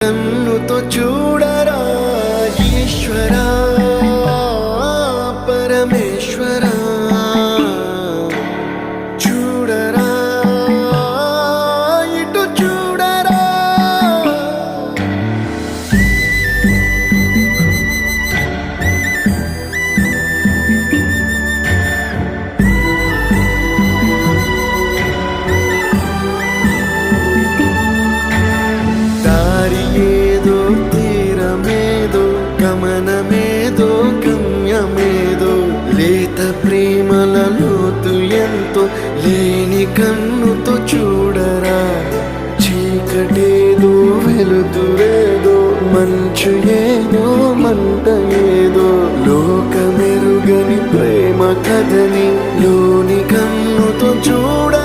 కన్నుతో చూడరా ఈశ్వరా పరమేశ్వరా. ఎంత ప్రేమల లోతు ఎంతో లేని కన్నుతో చూడరా? చీకటేదో వెలుతురేదో మంచు ఏదో మంట ఏదో లోకమెరుగని ప్రేమ కథని లోని కన్నుతో చూడ